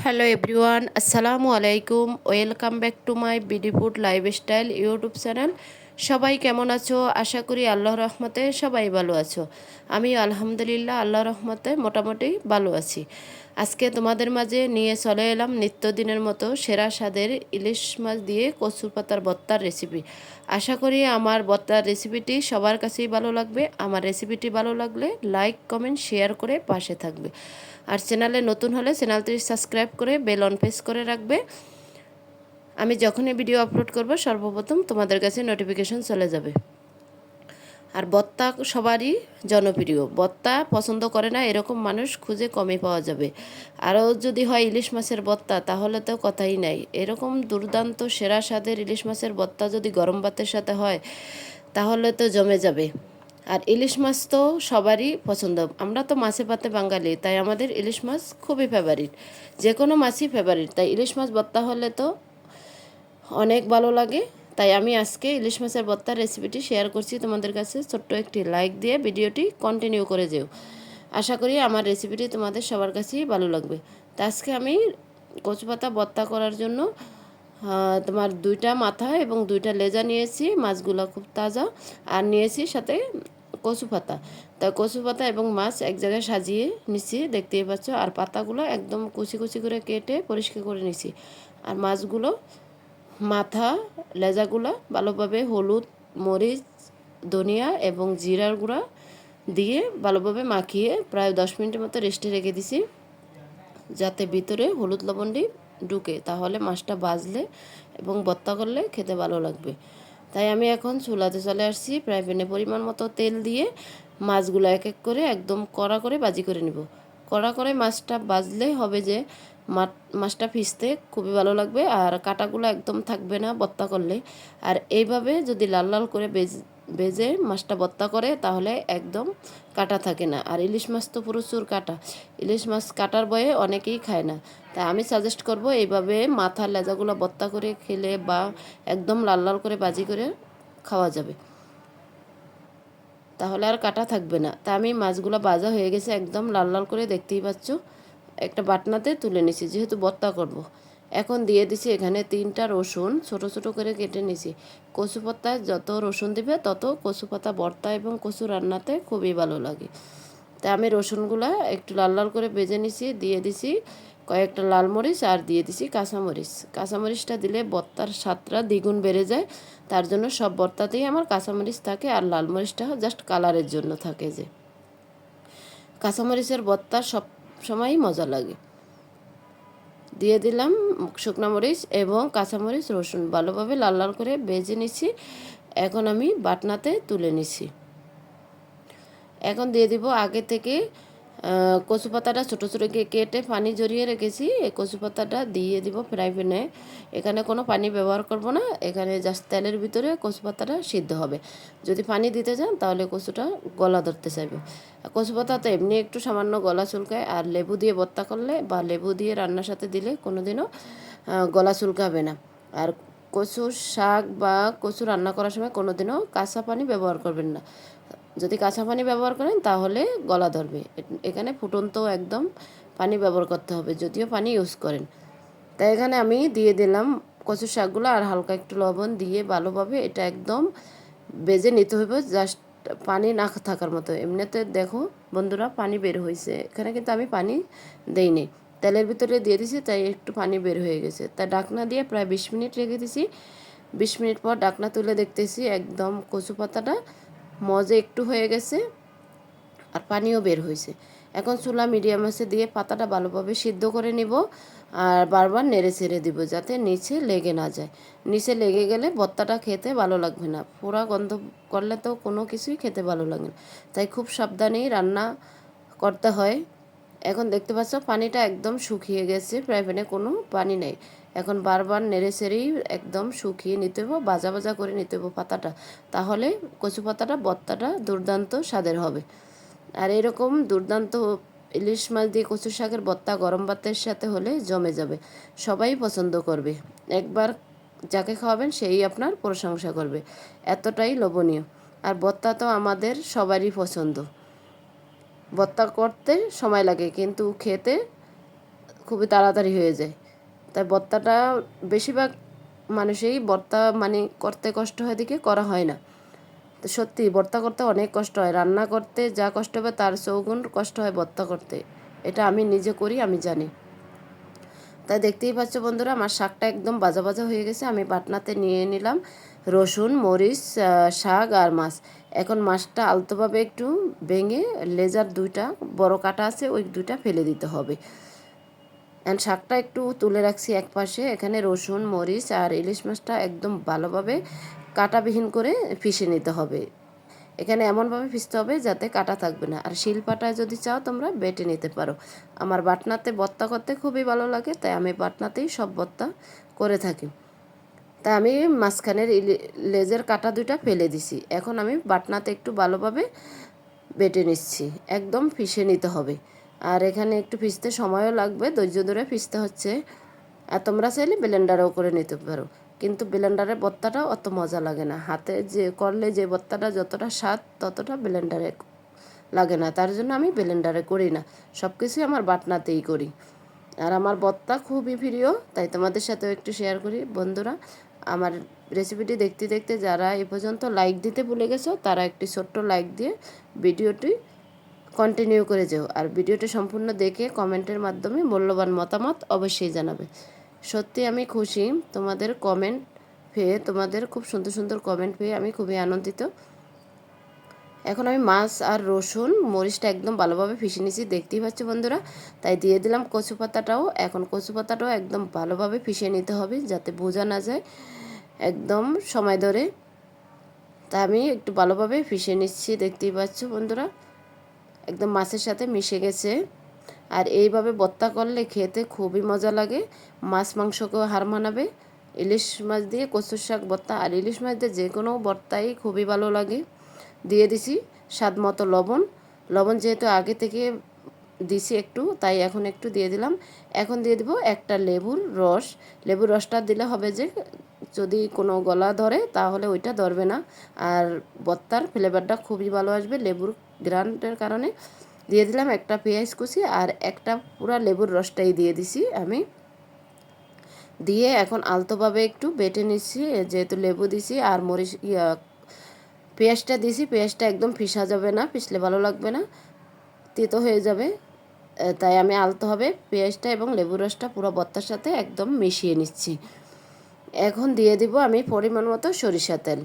Hello everyone আসসালামু আলাইকুম welcome back to my B D food lifestyle YouTube channel সবাই কেমন আছো? আশা করি আল্লাহ রহমতে সবাই ভালো আছো। আমি আলহামদুলিল্লাহ আল্লাহ রহমতে মোটামুটি ভালো আছি। আজকে তোমাদের মাঝে নিয়ে চলে এলাম নিত্যদিনের মতো সেরা স্বাদের ইলিশ মাছ দিয়ে কচুর পাতার বত্তার রেসিপি আশা করি আমার বত্তার রেসিপিটি সবার কাছেই ভালো লাগবে। আমার রেসিপিটি ভালো লাগলে লাইক কমেন্ট শেয়ার করে পাশে থাকবে। আর চ্যানেলে নতুন হলে চ্যানেলটি সাবস্ক্রাইব করে বেল অন প্রেস করে রাখবে। আমি যখনই ভিডিও আপলোড করব, সর্বপ্রথম তোমাদের কাছে নোটিফিকেশন চলে যাবে। আর বত্তা সবারই জনপ্রিয়। বত্তা পছন্দ করে না, এরকম মানুষ খুঁজে কমে পাওয়া যাবে। আরও যদি হয় ইলিশ মাছের বত্তা, তাহলে তো কথাই নাই। এরকম দুর্দান্ত সেরা স্বাদের ইলিশ মাছের বত্তা যদি গরম ভাতের সাথে হয়, তাহলে তো জমে যাবে। আর ইলিশ মাছ তো সবারই পছন্দ। আমরা তো মাছে পাতে বাঙালি, তাই আমাদের ইলিশ মাছ খুবই ফেভারিট যে কোনো মাছই ফেভারিট তাই ইলিশ মাছ বত্তা হলে তো অনেক ভালো লাগে। তাই আমি আজকে ইলিশ মাছের বত্তার রেসিপিটি শেয়ার করছি তোমাদের কাছে। ছোট্ট একটি লাইক দিয়ে ভিডিওটি কন্টিনিউ করে যেও। আশা করি আমার রেসিপিটি তোমাদের সবার কাছেই ভালো লাগবে। তা আজকে আমি কচু পাতা করার জন্য তোমার দুইটা মাথা এবং দুইটা লেজা নিয়েছি, মাছগুলো খুব তাজা। আর নিয়েছি সাথে কচু পাতা। তা কচু পাতা এবং মাছ এক জায়গায় সাজিয়ে নিছি, দেখতেই পাচ্ছ। আর পাতাগুলো একদম কুচি কুচি করে কেটে পরিষ্কার করে নিছি। আর মাছগুলো, মাথা লেজাগুলো ভালোভাবে হলুদ, মরিচ, ধনিয়া এবং জিরার গুঁড়া দিয়ে ভালোভাবে মাখিয়ে প্রায় দশ মিনিটের মতো রেস্টে রেখে দিছি। যাতে ভিতরে হলুদ লবণটি ঢুকে, তাহলে মাছটা বাজলে এবং বত্তা করলে খেতে ভালো লাগবে। তাই আমি এখন চুলাতে চলে আসছি প্রায় পরিমাণ মতো তেল দিয়ে মাছগুলো এক এক করে একদম কড়া করে বাজি করে নিব। কড়া করে মাছটা বাজলে হবে যে মাছটা ফিসতে খুবই ভালো লাগবে আর কাটাগুলো একদম থাকবে না বত্তা করলে। আর এইভাবে যদি লাল লাল করে বেজ বেজে মাছটা বত্তা করে তাহলে একদম কাটা থাকে না। আর ইলিশ মাছ তো প্রচুর কাটা। ইলিশ মাছ কাটার বয়ে অনেকেই খায় না। তাই আমি সাজেস্ট করব এইভাবে মাথার লেজাগুলো বত্তা করে খেলে বা একদম লাল লাল করে বাজি করে খাওয়া যাবে। তাহলে আর কাটা থাকবে না। তা আমি মাছগুলো বাজা হয়ে গেছে, একদম লাল লাল করে দেখতেই পাচ্ছ। একটা বাটনাতে তুলে নিছি, যেহেতু বত্তা করব। এখন দিয়ে দিছি এখানে তিনটা রসুন, ছোট ছোট করে কেটে নিছি। কচু পাতায় যত রসুন দিবে, তত কচু পাতা ভর্তা এবং কচু রান্নাতে খুবই ভালো লাগে। তা আমি রসুনগুলা একটু লাল লাল করে ভেজে নিছি, দিয়ে দিছি। কয়েকটা লাল মরিচ আর দিয়ে দিছি কাঁচামরিচ কাঁচামরিচটা দিলে বত্তার স্বাদটা দ্বিগুণ বেড়ে যায়। তার জন্য সব বর্তাতেই আমার কাঁচামরিচ থাকে আর লাল মরিচটা জাস্ট কালারের জন্য থাকে যে। কাঁচামরিচের বত্তা সব সময়ই মজা লাগে। দিয়ে দিলাম শুকনো মরিচ এবং কাঁচামরিচ রসুন ভালোভাবে লাল লাল করে বেজে নিছি। এখন আমি বাটনাতে তুলে নিছি। এখন দিয়ে দিব আগে থেকে কচু পাতাটা ছোটো ছোটো কেটে পানি জড়িয়ে রেখেছি। এই কচু পাতাটা দিয়ে দিব ফ্রাই প্যানে। এখানে কোনো পানি ব্যবহার করব না। এখানে জাস্ট তেলের ভিতরে কচু পাতাটা সিদ্ধ হবে। যদি পানি দিতে চান, তাহলে কচুটা গলা ধরতে চাইবে। কচু পাতা তো এমনি একটু সামান্য গলা চুলকায়। আর লেবু দিয়ে বত্তা করলে বা লেবু দিয়ে রান্নার সাথে দিলে কোনো দিনও গলা চুলকাবে না। আর কচুর শাক বা কচু রান্না করার সময় কোনো দিনও কাঁচা পানি ব্যবহার করবেন না। যদি কাঁচা পানি ব্যবহার করেন, তাহলে গলা ধরবে। এখানে ফুটন্ত একদম পানি ব্যবহার করতে হবে, যদিও পানি ইউজ করেন। তাই এখানে আমি দিয়ে দিলাম কচুর শাকগুলো আর হালকা একটু লবণ দিয়ে ভালোভাবে এটা একদম বেজে নিতে হবে জাস্ট পানি না থাকার মতো। এমনিতে দেখো বন্ধুরা পানি বের হয়েছে, এখানে কিন্তু আমি পানি দেইনি। তেলের ভিতরে দিয়ে দিছি, তাই একটু পানি বের হয়ে গেছে। তাই ডাকনা দিয়ে প্রায় বিশ মিনিট রেখে দিছি। বিশ মিনিট পর ডাকনা তুলে দেখতেছি একদম কচু পাতাটা মজে একটু হয়ে গেছে আর পানিও বের হয়েছে। এখন চুলা মিডিয়াম আছে দিয়ে পাতাটা ভালোভাবে সিদ্ধ করে নিব আর বারবার নেড়ে ছেড়ে দিব যাতে নিচে লেগে না যায়। নিচে লেগে গেলে ভর্তাটা খেতে ভালো লাগবে না। পোড়া গন্ধ করলে তো কোনো কিছুই খেতে ভালো লাগে না। তাই খুব সাবধানেই রান্না করতে হয়। এখন দেখতে পাচ্ছ, পানিটা একদম শুকিয়ে গেছে ফ্রাই প্যানে কোনো পানি নেই। এখন বারবার নেড়ে সেড়েই একদম শুকিয়ে নিতে হব বাজা বাজা করে নিতে হব পাতাটা। তাহলে কচু পাতাটা, বত্তাটা দুর্দান্ত স্বাদের হবে। আর এরকম দুর্দান্ত ইলিশ মাছ দিয়ে কচু শাকের বত্তা গরম ভাতের সাথে হলে জমে যাবে। সবাই পছন্দ করবে। একবার যাকে খাওয়াবেন, সেই আপনার প্রশংসা করবে। এতটাই লোভনীয়। আর বত্তা তো আমাদের সবারই পছন্দ। বত্তা করতে সময় লাগে, কিন্তু খেতে খুবই তাড়াতাড়ি হয়ে যায়। তাই ভর্তাটা বেশিরভাগ মানুষই ভর্তা মানে করতে কষ্ট হয় দিকে করা হয় না। তো সত্যি ভর্তা করতে অনেক কষ্ট হয়, রান্না করতে যা কষ্ট হবে তার চৌগুণ কষ্ট হয় ভর্তা করতে। এটা আমি নিজে করি, আমি জানি। তাই দেখতেই পাচ্ছ বন্ধুরা, আমার শাকটা একদম বাজা বাজা হয়ে গেছে, আমি বাটনাতে নিয়ে নিলাম। রসুন, মরিচ শাক আর মাছ। এখন মাছটা আলতোভাবে একটু ভেঙে লেজার দুইটা, বড় কাটা আছে, ওই দুইটা ফেলে দিতে হবে। অ্যান্ড শাকটা একটু তুলে রাখছি এক পাশে। এখানে রসুন, মরিচ আর ইলিশ মাছটা একদম ভালোভাবে কাটাবিহীন করে পিষে নিতে হবে। এখানে এমনভাবে পিষতে হবে যাতে কাটা থাকবে না। আর শিলপাটায় যদি চাও তোমরা বেটে নিতে পারো। আমার বাটনাতে বত্তা করতে খুবই ভালো লাগে, তাই আমি বাটনাতেই সব বত্তা করে থাকি। তাই আমি মাঝখানের লেজের কাটা দুইটা ফেলে দিছি। এখন আমি বাটনাতে একটু ভালোভাবে বেটে নিচ্ছি। একদম পিষে নিতে হবে। আর এখানে একটু পিষতে সময়ও লাগবে, ধৈর্য ধরে পিষতে হচ্ছে। আর তোমরা চাইলে ব্লেন্ডারেও করে নিতে পারো। কিন্তু ব্লেন্ডারের বত্তাটা অত মজা লাগে না। হাতে যে করলে যে বত্তাটা যতটা স্বাদ, ততটা ব্লেন্ডারে লাগে না। তার জন্য আমি ব্লেন্ডারে করি না। সব কিছুই আমার বাটনাতেই করি। আর আমার বত্তা খুবই প্রিয়, তাই তোমাদের সাথেও একটু শেয়ার করি। বন্ধুরা আমার রেসিপিটি দেখতে দেখতে যারা এ পর্যন্ত লাইক দিতে ভুলে গেছো, তারা একটি ছোট্ট লাইক দিয়ে ভিডিওটি কন্টিনিউ করে যেও। আর ভিডিওটি সম্পূর্ণ দেখে কমেন্টের মাধ্যমে মূল্যবান মতামত অবশ্যই জানাবে। সত্যি আমি খুশি। তোমাদের কমেন্ট পেয়ে, তোমাদের খুব সুন্দর সুন্দর কমেন্ট পেয়ে আমি খুবই আনন্দিত। এখন আমি মাছ আর রসুন, মরিচটা একদম ভালোভাবে ফিসে নিয়েছি, দেখতেই পাচ্ছ বন্ধুরা। তাই দিয়ে দিলাম কচু পাতাটাও। এখন কচু পাতাটাও একদম ভালোভাবে ফিসে নিতে হবে যাতে বোঝা না যায় একদম সময় ধরে। তা আমি একটু ভালোভাবে ফিসে নিচ্ছি, দেখতেই পাচ্ছ বন্ধুরা। একদম মাছের সাথে মিশে গেছে। আর এইভাবে বত্তা করলে খেতে খুবই মজা লাগে। মাছ মাংসকেও হার মানাবে। ইলিশ মাছ দিয়ে কচুর শাক, বত্তা আর ইলিশ মাছ দিয়ে যে কোনো বত্তাই খুবই ভালো লাগে। দিয়ে দিছি স্বাদ মতো লবণ। লবণ যেহেতু আগে থেকে দিছি একটু, তাই এখন একটু দিয়ে দিলাম। এখন দিয়ে দিব একটা লেবুর রস। লেবুর রসটা দিলে হবে যে, যদি কোনো গলা ধরে তাহলে ওইটা ধরবে না। আর বত্তার ফ্লেভারটা খুবই ভালো আসবে লেবুর গ্রান্টের কারণে। দিয়ে দিলাম একটা পেঁয়াজ কুচি আর একটা পুরা লেবুর রসটাই দিয়ে দিছি আমি। দিয়ে এখন আলতোভাবে একটু বেটে নিচ্ছি, যেহেতু লেবু দিছি আর মরিচ পেঁয়াজটা দিছি, পেঁয়াজটা একদম ফিসা যাবে না পিসলে ভালো লাগবে না, তেতো হয়ে যাবে। তাই আমি আলতো হবে পেঁয়াজটা এবং লেবু রসটা পুরো বত্তার সাথে একদম মিশিয়ে নিচ্ছি। এখন দিয়ে দিব আমি পরিমাণ মতো সরিষা তেল।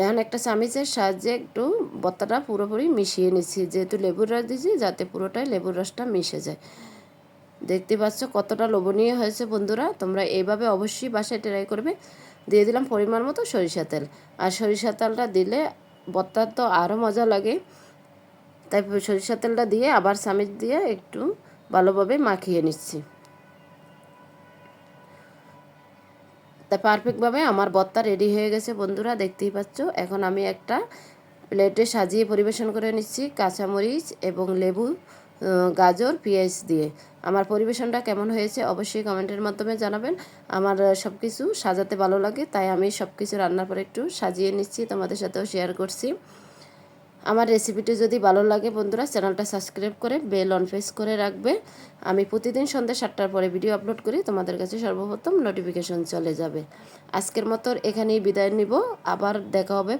এখন একটা চামিচের সাহায্যে একটু বত্তাটা পুরোপুরি মিশিয়ে নিচ্ছি। যেহেতু লেবুর রস দিয়েছি, যাতে পুরোটাই লেবুর রসটা মিশে যায়। দেখতে পাচ্ছ কতটা লোভনীয় হয়েছে বন্ধুরা, তোমরা এইভাবে অবশ্যই বাসায় ট্রাই করবে। দিয়ে দিলাম পরিমাণ মতো সরিষা তেল। আর সরিষা তেলটা দিলে বত্তার তো আরও মজা লাগে। তাই সরিষা তেলটা দিয়ে আবার চামিচ দিয়ে একটু ভালোভাবে মাখিয়ে নিচ্ছি। তাই পারফেক্টভাবে আমার বত্তা রেডি হয়ে গেছে বন্ধুরা, দেখতেই পাচ্ছ। এখন আমি একটা প্লেটে সাজিয়ে পরিবেশন করে নিচ্ছি কাঁচামরিচ এবং লেবু। গাজর, পেঁয়াজ দিয়ে। আমার পরিবেশনটা কেমন হয়েছে অবশ্যই কমেন্টের মাধ্যমে জানাবেন। আমার সব কিছু সাজাতে ভালো লাগে, তাই আমি সব কিছু রান্নার পরে একটু সাজিয়ে নিচ্ছি, তোমাদের সাথেও শেয়ার করছি। আমার রেসিপিটি যদি ভালো লাগে বন্ধুরা, চ্যানেলটা সাবস্ক্রাইব করে বেল অন প্রেস করে রাখবে। আমি প্রতিদিন সন্ধ্যা সাতটার পরে ভিডিও আপলোড করি, তোমাদের কাছে সর্বপ্রথম নোটিফিকেশন চলে যাবে। আজকের মতো এখানেই বিদায় নিব, আবার দেখা হবে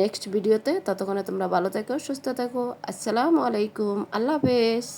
নেক্সট ভিডিওতে ততক্ষণে তোমরা ভালো থেকো সুস্থ থেকো। আসসালামু আলাইকুম। আল্লাহ হাফেজ।